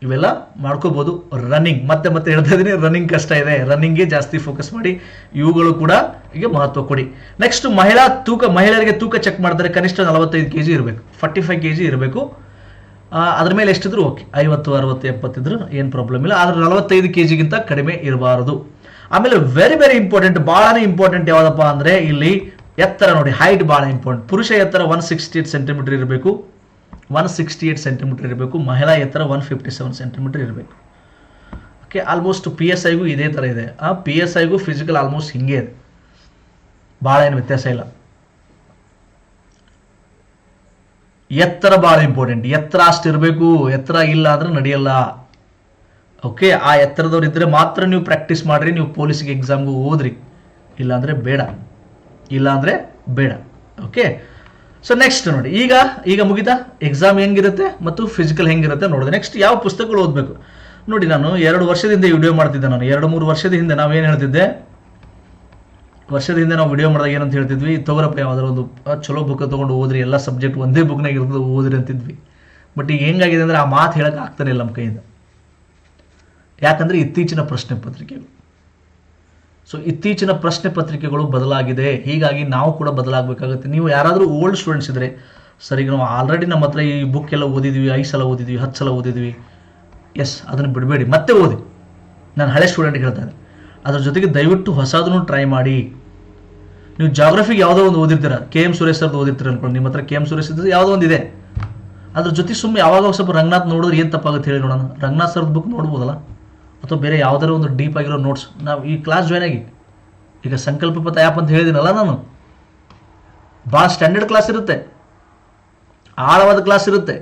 ಇವೆಲ್ಲ ಮಾಡ್ಕೋಬೋದು ರನ್ನಿಂಗ್ ಮತ್ತೆ ಮತ್ತೆ ಹೇಳ್ತಾ ಇದ್ದೀನಿ ರನ್ನಿಂಗ್ ಕಷ್ಟ ಇದೆ. ರನ್ನಿಂಗ್ಗೆ ಜಾಸ್ತಿ ಫೋಕಸ್ ಮಾಡಿ ಇವುಗಳು ಕೂಡ ಈಗ ಮಹತ್ವ ಕೊಡಿ. ನೆಕ್ಸ್ಟ್ ಮಹಿಳಾ ತೂಕ, ಮಹಿಳೆಯರಿಗೆ ತೂಕ ಚೆಕ್ ಮಾಡಿದ್ರೆ ಕನಿಷ್ಠ ನಲವತ್ತೈದು ಕೆ ಜಿ ಇರಬೇಕು. ಫಾರ್ಟಿ ಫೈವ್ ಕೆ ಜಿ ಇರಬೇಕು ಅದ್ರ ಮೇಲೆ ಎಷ್ಟಿದ್ರು ಓಕೆ ಐವತ್ತು, ಅರವತ್ತು, ಎಪ್ಪತ್ತಿದ್ರು ಏನು ಪ್ರಾಬ್ಲಮ್ ಇಲ್ಲ. ಆದರೆ ನಲವತ್ತೈದು ಕೆ ಜಿಗಿಂತ ಕಡಿಮೆ ಇರಬಾರದು. ಆಮೇಲೆ ವೆರಿ ವೆರಿ ಇಂಪಾರ್ಟೆಂಟ್ ಭಾಳನೇ ಇಂಪಾರ್ಟೆಂಟ್ ಯಾವುದಪ್ಪ ಅಂದರೆ ಇಲ್ಲಿ ಎತ್ತರ ನೋಡಿ ಹೈಟ್ ಭಾಳ ಇಂಪಾರ್ಟೆಂಟ್ ಪುರುಷ ಎತ್ತರ ಒನ್ ಸಿಕ್ಸ್ಟಿ ಏಟ್ ಸೆಂಟಿಮೀಟರ್ ಇರಬೇಕು. ಒನ್ ಸಿಕ್ಸ್ಟಿ ಏಟ್ ಸೆಂಟಿಮೀಟರ್ ಇರಬೇಕು, ಮಹಿಳಾ ಎತ್ತರ ಒನ್ ಫಿಫ್ಟಿ ಸೆವೆನ್ ಸೆಂಟಿಮೀಟರ್ ಇರಬೇಕು ಓಕೆ ಆಲ್ಮೋಸ್ಟ್ ಪಿ ಎಸ್ ಐಗೂ ಇದೇ ಥರ ಇದೆ. ಆ ಪಿ ಎಸ್ ಐಗೂ ಫಿಸಿಕಲ್ ಆಲ್ಮೋಸ್ಟ್ ಹಿಂಗೆ ಇದೆ. ಭಾಳ ಏನು ವ್ಯತ್ಯಾಸ ಇಲ್ಲ. ಎತ್ತರ ಭಾಳ ಇಂಪಾರ್ಟೆಂಟ್ ಎತ್ತರ ಅಷ್ಟು ಇರಬೇಕು, ಎತ್ತರ ಇಲ್ಲ ಅಂದ್ರೆ ನಡೆಯಲ್ಲ. ಓಕೆ ಆ ಎತ್ತರದವ್ರು ಇದ್ದರೆ ಮಾತ್ರ ನೀವು ಪ್ರಾಕ್ಟೀಸ್ ಮಾಡಿರಿ, ನೀವು ಪೊಲೀಸ್ಗೆ ಎಕ್ಸಾಮ್ಗೂ ಓದ್ರಿ. ಇಲ್ಲಾಂದರೆ ಬೇಡ. ಇಲ್ಲಾಂದರೆ ಬೇಡ. ಓಕೆ ಸೊ ನೆಕ್ಸ್ಟ್ ನೋಡಿ. ಈಗ ಈಗ ಮುಗಿದ ಎಕ್ಸಾಮ್ ಹೆಂಗಿರುತ್ತೆ ಮತ್ತು ಫಿಸಿಕಲ್ ಹೆಂಗಿರುತ್ತೆ ನೋಡಿದೆ. ನೆಕ್ಸ್ಟ್ ಯಾವ ಪುಸ್ತಕಗಳು ಓದಬೇಕು? ನೋಡಿ, ನಾನು ಎರಡು ವರ್ಷದಿಂದ ವಿಡಿಯೋ ಮಾಡ್ತಿದ್ದೆ ನಾನು. ಎರಡು, ಮೂರು ವರ್ಷದ ಹಿಂದೆ ನಾವೇನು ಹೇಳ್ತಿದ್ದೆ? ವರ್ಷದ ಹಿಂದೆ ನಾವು ವಿಡಿಯೋ ಮಾಡಿದಾಗ ಏನಂತ ಹೇಳ್ತಿದ್ವಿ? ತಗೋರಪ್ಪ, ಯಾವ್ದಾದ್ರು ಒಂದು ಚಲೋ ಬುಕ್ ತೊಗೊಂಡು ಓದ್ರಿ. ಎಲ್ಲ ಸಬ್ಜೆಕ್ಟ್ ಒಂದೇ ಬುಕ್ನಾಗ ಇರ್ತದೆ ಓದ್ರಿ ಅಂತಿದ್ವಿ. ಬಟ್ ಈಗ ಹೆಂಗಾಗಿದೆ ಅಂದ್ರೆ ಆ ಮಾತು ಹೇಳಕ್ಕೆ ಆಗ್ತಾನೆ ನಮ್ಮ ಕೈಯಿಂದ. ಯಾಕಂದರೆ ಇತ್ತೀಚಿನ ಪ್ರಶ್ನೆ ಪತ್ರಿಕೆಗಳು. ಸೊ ಇತ್ತೀಚಿನ ಪ್ರಶ್ನೆ ಪತ್ರಿಕೆಗಳು ಬದಲಾಗಿದೆ. ಹೀಗಾಗಿ ನಾವು ಕೂಡ ಬದಲಾಗಬೇಕಾಗುತ್ತೆ. ನೀವು ಯಾರಾದರೂ ಓಲ್ಡ್ ಸ್ಟೂಡೆಂಟ್ಸ್ ಇದ್ದರೆ ಸರಿ, ನಾವು ಆಲ್ರೆಡಿ ನಮ್ಮ ಹತ್ರ ಈ ಬುಕ್ ಎಲ್ಲ ಓದಿದ್ವಿ, ಐದು ಸಲ ಓದಿದ್ವಿ, ಹತ್ತು ಸಲ ಓದಿದ್ವಿ. ಎಸ್ ಅದನ್ನು ಬಿಡಬೇಡಿ. ಮತ್ತೆ ಓದಿ. ನಾನು ಹಳೆ ಸ್ಟೂಡೆಂಟ್ಗೆ ಹೇಳ್ತಾ ಇದ್ದೆ. ಅದ್ರ ಜೊತೆಗೆ ದಯವಿಟ್ಟು ಹೊಸದನ್ನು ಟ್ರೈ ಮಾಡಿ. ನೀವು ಜಾಗ್ರಫಿಗೆ ಯಾವುದೋ ಒಂದು ಓದಿರ್ತೀರ. ಕೆ ಎಂ ಸುರೇಶ್ ಸರ್ದು ಓದಿರ್ತೀರ ಅನ್ಕೊಂಡು ನಿಮ್ಮ ಹತ್ರ ಕೆ ಎಂ ಸುರೇಶ್ ಇದ್ದರೆ ಯಾವುದೋ ಒಂದು ಇದೆ ಅದ್ರ ಜೊತೆ ಸುಮ್ಮನೆ ಯಾವಾಗ ಸ್ವಲ್ಪ ರಂಗನಾಥ್ ನೋಡಿದ್ರೆ ಏನು ತಪ್ಪಾಗುತ್ತೆ ಹೇಳಿ ನೋಡೋಣ. ರಂಗನಾಥ್ ಸರ್ದು ಬುಕ್ ನೋಡ್ಬೋದಲ್ಲ? ಅಥವಾ ಬೇರೆ ಯಾವುದಾದ್ರು ಒಂದು ಡೀಪ್ ಆಗಿರೋ ನೋಟ್ಸ್ ನಾವು ಈ ಕ್ಲಾಸ್ ಜಾಯ್ನ್ ಆಗಿ, ಈಗ ಸಂಕಲ್ಪ ಪಥ ಆ್ಯಪ್ ಅಂತ ಹೇಳಿದ್ದೀನಲ್ಲ ನಾನು? ಭಾಳ ಸ್ಟ್ಯಾಂಡರ್ಡ್ ಕ್ಲಾಸ್ ಇರುತ್ತೆ. ಆಳವಾದ ಕ್ಲಾಸ್ ಇರುತ್ತೆ.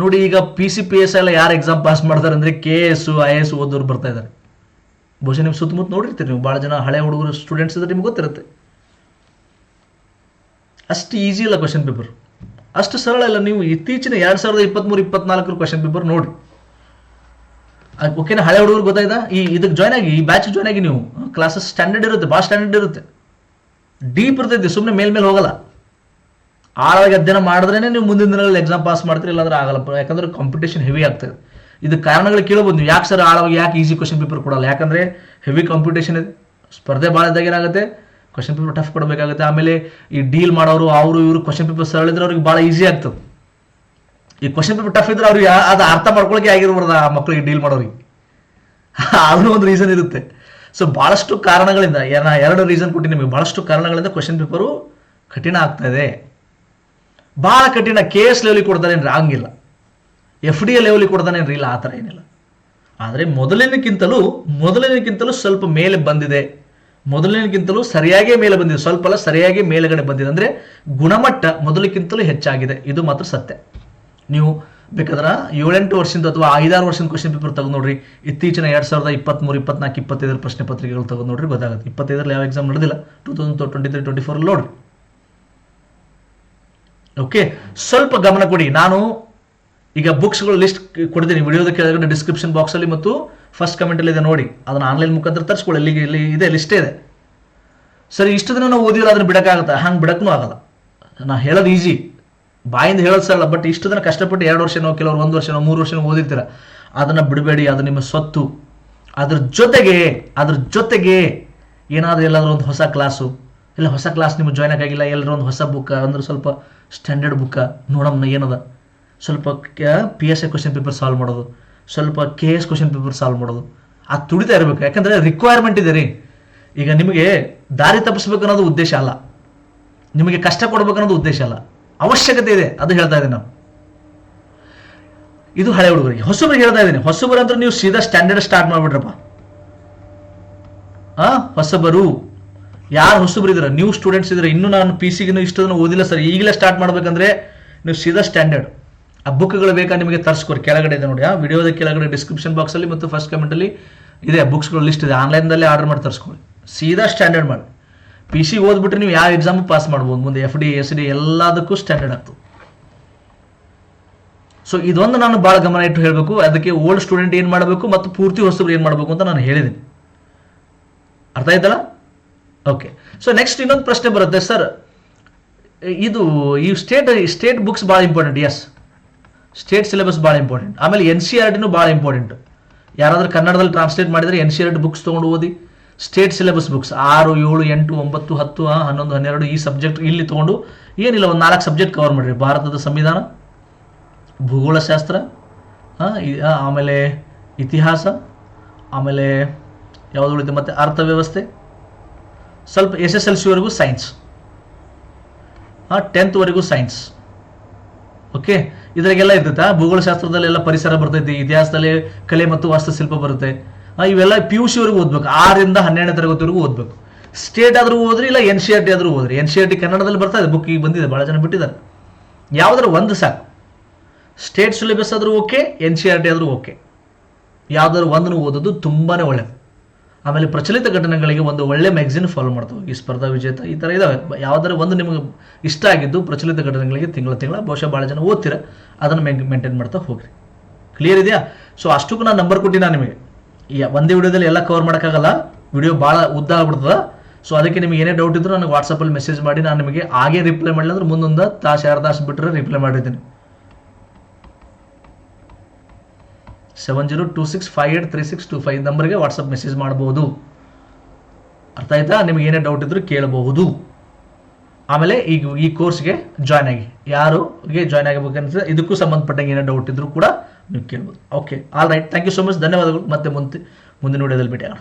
ನೋಡಿ, ಈಗ ಪಿ ಸಿ ಪಿ ಎಸ್ ಎಲ್ಲ ಯಾರು ಎಕ್ಸಾಮ್ ಪಾಸ್ ಮಾಡ್ತಾರೆ ಅಂದರೆ ಕೆ ಎಸ್ ಐ ಎಸ್ ಓದೋರು ಬರ್ತಾ ಇದ್ದಾರೆ. ಬಹುಶಃ ನಿಮ್ಮ ಸುತ್ತಮುತ್ತ ನೋಡಿರ್ತೀರಿ, ನೀವು ಭಾಳ ಜನ ಹಳೆ ಹುಡುಗರು ಸ್ಟೂಡೆಂಟ್ಸ್ ಇದ್ರೆ ನಿಮ್ಗೆ ಗೊತ್ತಿರುತ್ತೆ. ಅಷ್ಟು ಈಸಿ ಇಲ್ಲ ಕ್ವಶನ್ ಪೇಪರ್ ಅಷ್ಟು ಸರಳ ಇಲ್ಲ ನೀವು ಇತ್ತೀಚಿನ ಎರಡು ಸಾವಿರದ ಇಪ್ಪತ್ತ್ಮೂರು ಇಪ್ಪತ್ನಾಲ್ಕರ ಕ್ವಶನ್ ಪೇಪರ್ ನೋಡಿ. ಓಕೆನಾ ಹಳೆ ಹುಡುಗರು ಗೊತ್ತಾಯ್ತಾ? ಈ ಇದಕ್ಕೆ ಜಾಯ್ನ್ ಆಗಿ, ಈ ಬ್ಯಾಚ್ ಜಾಯ್ನ್ ಆಗಿ ನೀವು ಕ್ಲಾಸಸ್ ಸ್ಟ್ಯಾಂಡರ್ಡ್ ಇರುತ್ತೆ, ಭಾಳ ಸ್ಟ್ಯಾಂಡರ್ಡ್ ಇರುತ್ತೆ. ಡೀಪ್ ಇರ್ತೈತಿ ಸುಮ್ಮನೆ ಮೇಲ್ಮೇಲೆ ಹೋಗಲ್ಲ. ಆಳವಾಗಿ ಅಧ್ಯಯನ ಮಾಡಿದ್ರೇ ನೀವು ಮುಂದಿನ ದಿನಗಳಲ್ಲಿ ಎಕ್ಸಾಮ್ ಪಾಸ್ ಮಾಡ್ತೀರಿ, ಇಲ್ಲಾಂದ್ರೆ ಆಗಲ್ಲ. ಯಾಕಂದ್ರೆ ಕಾಂಪಿಟೇಷನ್ ಹೆವಿ ಆಗ್ತದೆ. ಇದು ಕಾರಣಗಳು ಕೇಳಬಹುದು ನೀವು. ಯಾಕೆ ಸರ್ ಆಳವಾಗಿ, ಯಾಕೆ ಈಸಿ ಕ್ವಶನ್ ಪೇಪರ್ ಕೊಡಲ್ಲ? ಯಾಕಂದ್ರೆ ಹೆವಿ ಕಾಂಪಿಟೇಷನ್ ಇದೆ. ಸ್ಪರ್ಧೆ ಭಾಳ ಇದ್ದಾಗ ಏನಾಗುತ್ತೆ? ಕ್ವಶನ್ ಪೇಪರ್ ಟಫ್ ಕೊಡಬೇಕಾಗುತ್ತೆ. ಆಮೇಲೆ ಈ ಡೀಲ್ ಮಾಡೋರು, ಅವರು, ಇವರು ಕ್ವಶನ್ ಪೇಪರ್ ಸರಳಿದ್ರೆ ಅವ್ರಿಗೆ ಭಾಳ ಈಸಿ ಆಗ್ತದೆ. ಈ ಕ್ವಶನ್ ಪೇಪರ್ ಟಫ್ ಇದ್ರೆ ಅವ್ರಿಗೆ ಅದು ಅರ್ಥ ಮಾಡ್ಕೊಳಕ್ಕೆ ಆಗಿರ್ಬಾರ್ದು ಆ ಮಕ್ಕಳಿಗೆ ಡೀಲ್ ಮಾಡೋರಿಗೆ. ಅದನ್ನು ಒಂದು ರೀಸನ್ ಇರುತ್ತೆ. ಸೊ ಭಾಳಷ್ಟು ಕಾರಣಗಳಿಂದ, ಏನ ಎರಡು ರೀಸನ್ ಕೊಟ್ಟು ನಿಮಗೆ ಭಾಳಷ್ಟು ಕಾರಣಗಳಿಂದ ಕ್ವಶನ್ ಪೇಪರು ಕಠಿಣ ಆಗ್ತಾ ಇದೆ. ಭಾಳ ಕಠಿಣ ಕೆ ಎಸ್ ಲೆವೆಲಿಗೆ ಕೊಡ್ತಾನೇನ್ರಿ ಹಂಗಿಲ್ಲ. ಎಫ್ ಡಿ ಎ ಲೆವೆಲಿಗೆ ಕೊಡ್ತಾನೇನ್ರಿ ಇಲ್ಲ, ಆ ಥರ ಏನಿಲ್ಲ. ಆದರೆ ಮೊದಲಿನಕ್ಕಿಂತಲೂ ಮೊದಲಿನಕ್ಕಿಂತಲೂ ಸ್ವಲ್ಪ ಮೇಲೆ ಬಂದಿದೆ. ಮೊದಲಿನಕ್ಕಿಂತಲೂ ಸರಿಯಾಗೇ ಮೇಲೆ ಬಂದಿದೆ. ಸ್ವಲ್ಪ ಅಲ್ಲ, ಸರಿಯಾಗಿ ಮೇಲುಗಡೆ ಬಂದಿದೆ. ಅಂದರೆ ಗುಣಮಟ್ಟ ಮೊದಲಿಗಿಂತಲೂ ಹೆಚ್ಚಾಗಿದೆ. ಇದು ಮಾತ್ರ ಸತ್ಯ. ನೀವು ಬೇಕಾದ್ರೆ ಏಳೆಂಟು ವರ್ಷದಿಂದ ಅಥವಾ ಐದಾರು ವರ್ಷದ ಕ್ವಶನ್ ಪೇಪರ್ ತಗೊಂಡು ನೋಡ್ರಿ. ಇತ್ತೀಚಿನ ಎರಡು ಸಾವಿರದ ಇಪ್ಪತ್ತ್ಮೂರು ಇಪ್ಪತ್ನಾಲ್ಕು, ಇಪ್ಪತ್ತೈದರ ಪ್ರಶ್ನೆ ಪತ್ರಿಕೆಗಳು ತಗೊಂಡು ನೋಡ್ರಿ, ಗೊತ್ತಾಗುತ್ತೆ. ಇಪ್ಪತ್ತೈದರಲ್ಲಿ ಯಾವ ಎಕ್ಸಾಮ್ ನಡೆದಿಲ್ಲ? Two thousand twenty three twenty four ನೋಡ್ರಿ. ಓಕೆ ಸ್ವಲ್ಪ ಗಮನ ಕೊಡಿ. ನಾನು ಈಗ ಬುಕ್ಸ್ಗಳು ಲಿಸ್ಟ್ ಕೊಡಿದ್ದೀನಿ ವಿಡಿಯೋದ ಕೆಳಗಡೆ ಡಿಸ್ಕ್ರಿಪ್ಷನ್ ಬಾಕ್ಸಲ್ಲಿ ಮತ್ತು ಫಸ್ಟ್ ಕಮೆಂಟಲ್ಲಿ ಇದೆ ನೋಡಿ. ಅದನ್ನು ಆನ್ಲೈನ್ ಮುಖಾಂತರ ತರಿಸ್ಕೊಳ್ಳಿ. ಇಲ್ಲಿಗೆ ಇಲ್ಲಿ ಇದೆ ಲಿಸ್ಟೇ ಇದೆ. ಸರಿ, ಇಷ್ಟು ದಿನ ನಾವು ಓದಿರೋ ಅದನ್ನು ಬಿಡೋಕ್ಕಾಗತ್ತೆ? ಹಂಗೆ ಬಿಡಕ್ಕೂ ಆಗಲ್ಲ. ನಾ ಹೇಳೋದು ಈಸಿ ಬಾಯಿಂದ ಹೇಳೋದು ಸರಳ ಬಟ್ ಇಷ್ಟು ದಿನ ಕಷ್ಟಪಟ್ಟು ಎರಡು ವರ್ಷನೋ, ಕೆಲವರು ಒಂದು ವರ್ಷನೋ, ಮೂರು ವರ್ಷನೋ ಓದಿರ್ತೀರ, ಅದನ್ನು ಬಿಡಬೇಡಿ, ಅದು ನಿಮ್ಮ ಸ್ವತ್ತು ಅದ್ರ ಜೊತೆಗೆ ಅದ್ರ ಜೊತೆಗೆ ಏನಾದರೂ ಎಲ್ಲಾದರೂ ಒಂದು ಹೊಸ ಕ್ಲಾಸು ಇಲ್ಲ ಹೊಸ ಕ್ಲಾಸ್ ನಿಮ್ಗೆ ಜಾಯ್ನ್ ಆಗಿಲ್ಲ ಎಲ್ಲರೂ ಒಂದು ಹೊಸ ಬುಕ್ ಅಂದ್ರೆ ಸ್ವಲ್ಪ ಸ್ಟ್ಯಾಂಡರ್ಡ್ ಬುಕ್ಕ ನೋಡಮ್ನ ಏನದ. ಸ್ವಲ್ಪ P S I question paper solve ಮಾಡೋದು, ಸ್ವಲ್ಪ K S question paper solve ಮಾಡೋದು, ಆ ತುಡಿತಾ ಇರಬೇಕು. ಯಾಕಂದರೆ ರಿಕ್ವೈರ್ಮೆಂಟ್ ಇದೆ ರೀ. ಈಗ ನಿಮಗೆ ದಾರಿ ತಪ್ಪಿಸ್ಬೇಕು ಅನ್ನೋದು ಉದ್ದೇಶ ಅಲ್ಲ. ನಿಮಗೆ ಕಷ್ಟ ಕೊಡ್ಬೇಕು ಅನ್ನೋದು ಉದ್ದೇಶ ಅಲ್ಲ. ಅವಶ್ಯಕತೆ ಇದೆ, ಅದು ಹೇಳ್ತಾ ಇದ್ದೀನಿ ನಾವು ಇದು ಹಳೆ ಹುಡುಗರಿಗೆ. ಹೊಸಬರಿಗೆ ಹೇಳ್ತಾ ಇದ್ದೀನಿ. ಹೊಸಬರು ಅಂದ್ರೆ ನೀವು ಸೀದಾ ಸ್ಟ್ಯಾಂಡರ್ಡ್ ಸ್ಟಾರ್ಟ್ ಮಾಡ್ಬಿಡ್ರಪ್ಪ ಆ, ಹೊಸಬರು. ಯಾರು ಹೊಸಬರು ಇದ್ರ ನ್ಯೂ ಸ್ಟೂಡೆಂಟ್ಸ್ ಇದ್ರೆ ಇನ್ನೂ ನಾನು ಪಿ ಸಿಗಿನ ಇಷ್ಟದನ್ನು ಓದಿಲ್ಲ ಸರ್. ಈಗಲೇ ಸ್ಟಾರ್ಟ್ ಮಾಡ್ಬೇಕಂದ್ರೆ ನೀವು ಸೀದಾ ಸ್ಟ್ಯಾಂಡರ್ಡ್ ಆ ಬುಕ್ಗಳು ಬೇಕಾ ನಿಮಗೆ ತರಿಸ್ಕೊರಿ ಕೆಳಗಡೆ ಇದೆ ನೋಡಿ, ಆ ವಿಡಿಯೋದ ಕೆಳಗಡೆ ಡಿಸ್ಕ್ರಿಪ್ಷನ್ ಬಾಕ್ಸಲ್ಲಿ ಮತ್ತು ಫಸ್ಟ್ ಕಮೆಂಟಲ್ಲಿ ಇದೆ ಬುಕ್ಸ್ಗಳು ಲಿಸ್ಟ್ ಇದೆ. ಆನ್ಲೈನ್ದಲ್ಲೇ ಆರ್ಡರ್ ಮಾಡಿ ತರಿಸ್ಕೊಳ್ಳಿ. ಸೀದಾ ಸ್ಟ್ಯಾಂಡರ್ಡ್ ಮಾಡಿ. ಪಿ ಸಿ ಓದ್ಬಿಟ್ರೆ ನೀವು ಯಾವ ಎಕ್ಸಾಮ್ ಪಾಸ್ ಮಾಡ್ಬೋದು? ಮುಂದೆ ಎಫ್ ಡಿ ಎಸ್ ಡಿ ಎಲ್ಲದಕ್ಕೂ ಸ್ಟ್ಯಾಂಡರ್ಡ್ ಆಗ್ತದೆ. ಸೊ ಇದೊಂದು ನಾನು ಭಾಳ ಗಮನ ಇಟ್ಟು ಹೇಳಬೇಕು. ಅದಕ್ಕೆ ಓಲ್ಡ್ ಸ್ಟೂಡೆಂಟ್ ಏನು ಮಾಡಬೇಕು ಮತ್ತು ಪೂರ್ತಿ ಹೊಸಬ್ರು ಏನು ಮಾಡಬೇಕು ಅಂತ ನಾನು ಹೇಳಿದ್ದೀನಿ ಅರ್ಥ ಆಯ್ತಲ್ಲ? ಓಕೆ ಸೊ ನೆಕ್ಸ್ಟ್ ಇನ್ನೊಂದು ಪ್ರಶ್ನೆ ಬರುತ್ತೆ. ಸರ್ ಇದು ಈ ಸ್ಟೇಟ್ ಸ್ಟೇಟ್ ಬುಕ್ಸ್ ಭಾಳ ಇಂಪಾರ್ಟೆಂಟ್ ಎಸ್ ಸ್ಟೇಟ್ ಸಿಲೆಬಸ್ ಭಾಳ ಇಂಪಾರ್ಟೆಂಟ್ ಆಮೇಲೆ ಎನ್ ಸಿ ಆರ್ ಟಿನೂ ಭಾಳ ಇಂಪಾರ್ಟೆಂಟ್ ಯಾರಾದರೂ ಕನ್ನಡದಲ್ಲಿ ಟ್ರಾನ್ಸ್ಲೇಟ್ ಮಾಡಿದರೆ N C R T books ತೊಗೊಂಡು ಓದಿ. ಸ್ಟೇಟ್ ಸಿಲೆಬಸ್ ಬುಕ್ಸ್ ಆರು, ಏಳು, ಎಂಟು, ಒಂಬತ್ತು, ಹತ್ತು ಹನ್ನೊಂದು, ಹನ್ನೆರಡು ಈ ಸಬ್ಜೆಕ್ಟ್ ಇಲ್ಲಿ ತೊಗೊಂಡು ಏನಿಲ್ಲ, ಒಂದು ನಾಲ್ಕು ಸಬ್ಜೆಕ್ಟ್ ಕವರ್ ಮಾಡಿರಿ. ಭಾರತದ ಸಂವಿಧಾನ, ಭೂಗೋಳಶಾಸ್ತ್ರ ಆಮೇಲೆ ಇತಿಹಾಸ, ಆಮೇಲೆ ಯಾವುದು ಉಳಿತು ಮತ್ತು ಅರ್ಥವ್ಯವಸ್ಥೆ, ಸ್ವಲ್ಪ ಎಸ್ ಎಸ್ ಎಲ್ ಸಿವರೆಗೂ ಸೈನ್ಸ್ ಹಾಂ ಟೆಂತ್ವರೆಗೂ ಸೈನ್ಸ್ ಓಕೆ ಇದರಾಗೆಲ್ಲ ಇರ್ತೈತೆ? ಭೂಗೋಳಶಾಸ್ತ್ರದಲ್ಲೆಲ್ಲ ಪರಿಸರ ಬರ್ತೈತಿ, ಇತಿಹಾಸದಲ್ಲಿ ಕಲೆ ಮತ್ತು ವಾಸ್ತುಶಿಲ್ಪ ಬರುತ್ತೆ. ಇವೆಲ್ಲ ಪಿ ಯು ಸಿವರೆಗೂ ಓದ್ಬೇಕು. ಆರಿಂದ ಹನ್ನೆರಡನೇ ತರಗತಿವರೆಗೂ ಓದಬೇಕು. ಸ್ಟೇಟ್ ಆದರೂ ಓದ್ರಿ, ಇಲ್ಲ ಎನ್ ಸಿ ಆರ್ ಟಿ ಆದರೂ ಓದ್ರಿ. ಎನ್ ಸಿ ಆರ್ ಟಿ ಕನ್ನಡದಲ್ಲಿ ಬರ್ತಾ ಇದೆ, ಬುಕ್ ಈಗ ಬಂದಿದೆ ಭಾಳ ಜನ ಬಿಟ್ಟಿದ್ದಾರೆ. ಯಾವುದಾದ್ರು ಒಂದು ಸಾಕು. ಸ್ಟೇಟ್ ಸಿಲೆಬಸ್ ಆದರೂ okay N C R T ಆದರೂ ಓಕೆ. ಯಾವುದಾದ್ರು ಒಂದನ್ನು ಓದೋದು ತುಂಬಾ ಒಳ್ಳೆಯದು ಆಮೇಲೆ ಪ್ರಚಲಿತ ಘಟನೆಗಳಿಗೆ ಒಂದು ಒಳ್ಳೆ ಮ್ಯಾಗ್ಝಿನ್ ಫಾಲೋ ಮಾಡ್ತವೆ. ಈ ಸ್ಪರ್ಧಾ ವಿಜೇತ ಈ ಥರ ಇದಾವೆ. ಯಾವುದಾದ್ರೂ ಒಂದು ನಿಮಗೆ ಇಷ್ಟ ಆಗಿದ್ದು ಪ್ರಚಲಿತ ಘಟನೆಗಳಿಗೆ ತಿಂಗಳ ತಿಂಗಳ, ಬಹುಶಃ ಭಾಳ ಜನ ಓದ್ತೀರ. ಅದನ್ನು ಮೇಂಟೈನ್ ಮಾಡ್ತಾ ಹೋಗ್ರಿ. ಕ್ಲಿಯರ್ ಇದೆಯಾ? ಸೊ, ಅಷ್ಟಕ್ಕೂ ನಾನು ನಂಬರ್ ಕೊಟ್ಟಿನ ನಿಮಗೆ. ಒಂದೇ ವಿಡಿಯೋದಲ್ಲಿ ಎಲ್ಲ ಕವರ್ ಮಾಡೋಕ್ಕಾಗಲ್ಲ. ವಿಡಿಯೋ ಭಾಳ ಉದ್ದ ಆಗ್ಬಿಡ್ತದ. ಸೊ ಅದಕ್ಕೆ ನಿಮಗೆ ಏನೇ ಡೌಟ್ ಇದ್ರು ನನಗೆ ವಾಟ್ಸಪ್ಪಲ್ಲಿ ಮೆಸೇಜ್ ಮಾಡಿ, ನಾನು ನಿಮಗೆ ಹಾಗೆ ರಿಪ್ಲೈ ಮಾಡಲಿಲ್ಲ ಅಂದ್ರೆ ಮುಂದೊಂದು ತಾಸು, ಎರಡು ತಾಸು ಬಿಟ್ಟರೆ ರಿಪ್ಲೈ ಮಾಡಿದ್ದೀನಿ seven zero two six five eight three six two five ನಂಬರ್ಗೆ ವಾಟ್ಸಪ್ ಮೆಸೇಜ್ ಮಾಡ್ಬೋದು. ಅರ್ಥ ಆಯ್ತಾ? ನಿಮಗೆ ಏನೇ ಡೌಟ್ ಇದ್ರೂ ಕೇಳಬಹುದು. ಆಮೇಲೆ ಈಗ ಈ ಕೋರ್ಸ್ಗೆ ಜಾಯ್ನ್ ಆಗಿ. ಯಾರಿಗೆ ಜಾಯ್ನ್ ಆಗಬೇಕಂತ ಇದಕ್ಕೂ ಸಂಬಂಧಪಟ್ಟಂಗೆ ಏನೇ ಡೌಟ್ ಇದ್ರೂ ಕೂಡ ನೀವು ಕೇಳ್ಬೋದು okay all right thank you so much ಧನ್ಯವಾದಗಳು. ಮತ್ತೆ ಮುಂದೆ ಮುಂದಿನ ವಿಡಿಯೋದಲ್ಲಿ ಭೇಟಿ ಆಗೋಣ